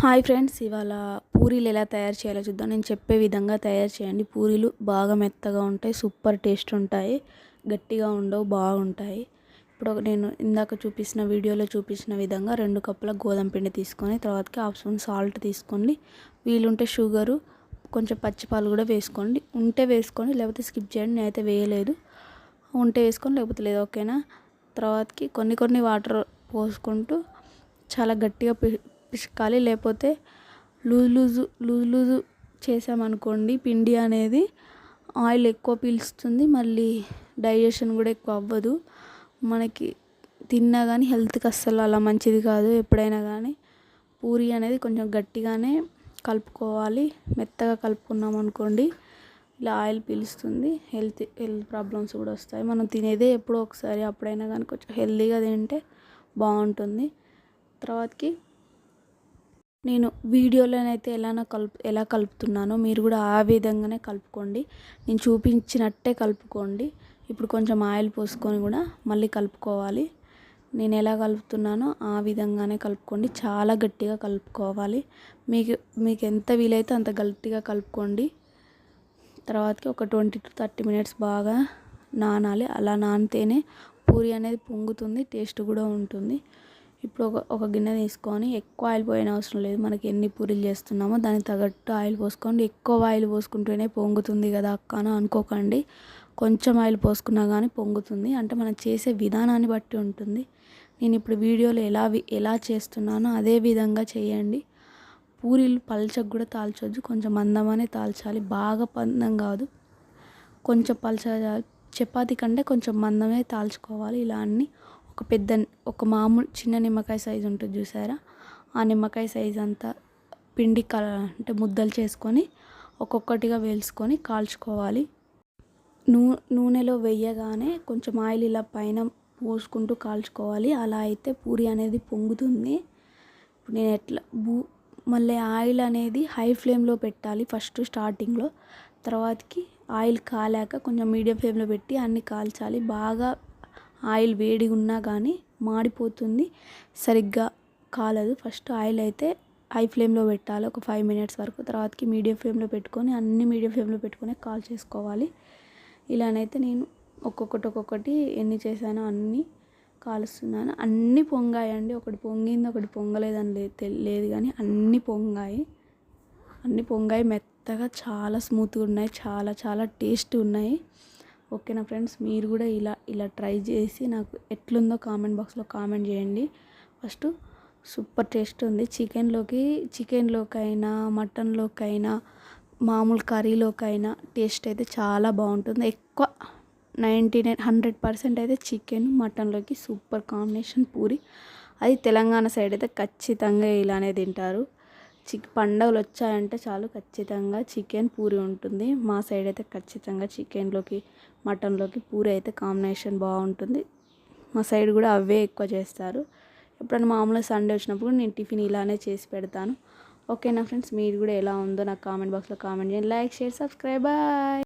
Hi friends ఇవాళ పూరీలు ఎలా తయారు చేయాలో చూద్దాం. నేను చెప్పే విధంగా తయారు చేయండి. పూరీలు బాగా మెత్తగా ఉంటాయి సూపర్ టేస్ట్ ఉంటాయి గట్టిగా ఉండవు బాగుంటాయి. ఇప్పుడు నేను ఇందాక చూపించిన వీడియోలో చూపించిన విధంగా రెండు కప్పుల గోధుమ పిండి తీసుకొని తర్వాతకి హాఫ్ స్పూన్ సాల్ట్ తీసుకోండి వీలుంటే షుగరు కొంచెం పచ్చిపాలు కూడా వేసుకోండి. ఉంటే వేసుకోండి లేకపోతే స్కిప్ చేయండి నేనైతే వేయలేదు. ఉంటే వేసుకొని లేకపోతే లేదు ఓకేనా? తర్వాతకి కొన్ని కొన్ని వాటర్ పోసుకుంటూ చాలా గట్టిగా పిసుకాలి లేకపోతే లూజ్ లూజు లూజ్ లూజు చేసామనుకోండి పిండి అనేది ఆయిల్ ఎక్కువ పీల్చుతుంది మళ్ళీ డైజెషన్ కూడా ఎక్కువ అవ్వదు. మనకి తిన్నా కానీ హెల్త్కి అస్సలు అలా మంచిది కాదు. ఎప్పుడైనా కానీ పూరి అనేది కొంచెం గట్టిగానే కలుపుకోవాలి. మెత్తగా కలుపుకున్నాం అనుకోండి ఇలా ఆయిల్ పీలుస్తుంది హెల్త్ హెల్త్ ప్రాబ్లమ్స్ కూడా వస్తాయి. మనం తినేదే ఎప్పుడో ఒకసారి అప్పుడైనా కానీ కొంచెం హెల్తీగా తింటే బాగుంటుంది. తర్వాతకి నేను వీడియోలోనైతే ఎలా కలుపు ఎలా కలుపుతున్నానో మీరు కూడా ఆ విధంగానే కలుపుకోండి. నేను చూపించినట్టే కలుపుకోండి. ఇప్పుడు కొంచెం ఆయిల్ పోసుకొని కూడా మళ్ళీ కలుపుకోవాలి. నేను ఎలా కలుపుతున్నానో ఆ విధంగానే కలుపుకోండి. చాలా గట్టిగా కలుపుకోవాలి. మీకు మీకు ఎంత వీలైతే అంత గట్టిగా కలుపుకోండి. తర్వాతకి ఒక ట్వంటీ టు థర్టీ మినిట్స్ బాగా నానాలి. అలా నానితేనే పూరి అనేది పొంగుతుంది టేస్ట్ కూడా ఉంటుంది. ఇప్పుడు ఒక ఒక గిన్నె తీసుకొని ఎక్కువ ఆయిల్ పోయిన అవసరం లేదు. మనకి ఎన్ని పూరీలు చేస్తున్నామో దానికి తగ్గట్టు ఆయిల్ పోసుకోండి. ఎక్కువ ఆయిల్ పోసుకుంటేనే పొంగుతుంది కదా అక్క అని అనుకోకండి. కొంచెం ఆయిల్ పోసుకున్నా కానీ పొంగుతుంది. అంటే మనం చేసే విధానాన్ని బట్టి ఉంటుంది. నేను ఇప్పుడు వీడియోలో ఎలా ఎలా చేస్తున్నానో అదే విధంగా చేయండి. పూరీలు పల్చకు కూడా తాల్చొద్దు. కొంచెం మందమనే తాల్చాలి. బాగా పందం కాదు. కొంచెం పల్చ చపాతి కంటే కొంచెం మందమే తాల్చుకోవాలి. ఇలా అన్నీ ఒక పెద్ద ఒక మామూలు చిన్న నిమ్మకాయ సైజు ఉంటుంది చూసారా? ఆ నిమ్మకాయ సైజు అంతా పిండి కల అంటే ముద్దలు చేసుకొని ఒక్కొక్కటిగా వేల్చుకొని కాల్చుకోవాలి. నూ నూనెలో వేయగానే కొంచెం ఆయిల్ ఇలా పైన పోసుకుంటూ కాల్చుకోవాలి. అలా అయితే పూరి అనేది పొంగుతుంది. ఇప్పుడు నేను ఎట్లా బూ మళ్ళీ ఆయిల్ అనేది హై ఫ్లేమ్లో పెట్టాలి ఫస్ట్ స్టార్టింగ్లో. తర్వాతకి ఆయిల్ కాలాక కొంచెం మీడియం ఫ్లేమ్లో పెట్టి అన్ని కాల్చాలి. బాగా ఆయిల్ వేడిగా ఉన్నా కానీ మాడిపోతుంది. సరిగ్గా కాలదు. ఫస్ట్ ఆయిల్ అయితే హై ఫ్లేమ్లో పెట్టాలి. ఒక ఫైవ్ మినిట్స్ వరకు. తర్వాతకి మీడియం ఫ్లేమ్లో పెట్టుకొని అన్ని మీడియం ఫ్లేమ్లో పెట్టుకొని కాల్ చేసుకోవాలి. ఇలానైతే నేను ఒక్కొక్కటి ఒక్కొక్కటి ఎన్ని చేశానో అన్నీ కాలుస్తున్నాను. అన్నీ పొంగాయండి. ఒకటి పొంగింది ఒకటి పొంగలేదని లేదు కానీ అన్నీ పొంగాయి. అన్నీ పొంగాయి. మెత్తగా చాలా స్మూత్గా ఉన్నాయి. చాలా చాలా టేస్ట్ ఉన్నాయి. ఓకేనా ఫ్రెండ్స్ మీరు కూడా ఇలా ఇలా ట్రై చేసి నాకు ఎట్లుందో కామెంట్ బాక్స్లో కామెంట్ చేయండి. ఫస్ట్ సూపర్ టేస్ట్ ఉంది. చికెన్లోకి చికెన్లోకైనా మటన్లోకైనా మామూలు కర్రీలోకైనా టేస్ట్ అయితే చాలా బాగుంటుంది. ఎక్కువ నైంటీ నైన్ హండ్రెడ్ పర్సెంట్ అయితే చికెన్ మటన్లోకి సూపర్ కాంబినేషన్ పూరి. అది తెలంగాణ సైడ్ అయితే ఖచ్చితంగా ఇలానే తింటారు. చిక్ పండుగలు వచ్చాయంటే చాలు ఖచ్చితంగా చికెన్ పూరి ఉంటుంది. మా సైడ్ అయితే ఖచ్చితంగా చికెన్లోకి మటన్లోకి పూరి అయితే కాంబినేషన్ బాగుంటుంది మా సైడ్ కూడా అవే ఎక్కువ చేస్తారు. ఎప్పుడైనా మామూలుగా సండే వచ్చినప్పుడు నేను టిఫిన్ ఇలానే చేసి పెడతాను. ఓకేనా ఫ్రెండ్స్? మీరు కూడా ఎలా ఉందో నాకు కామెంట్ బాక్స్లో కామెంట్ చేయండి. Like share subscribe. బాయ్!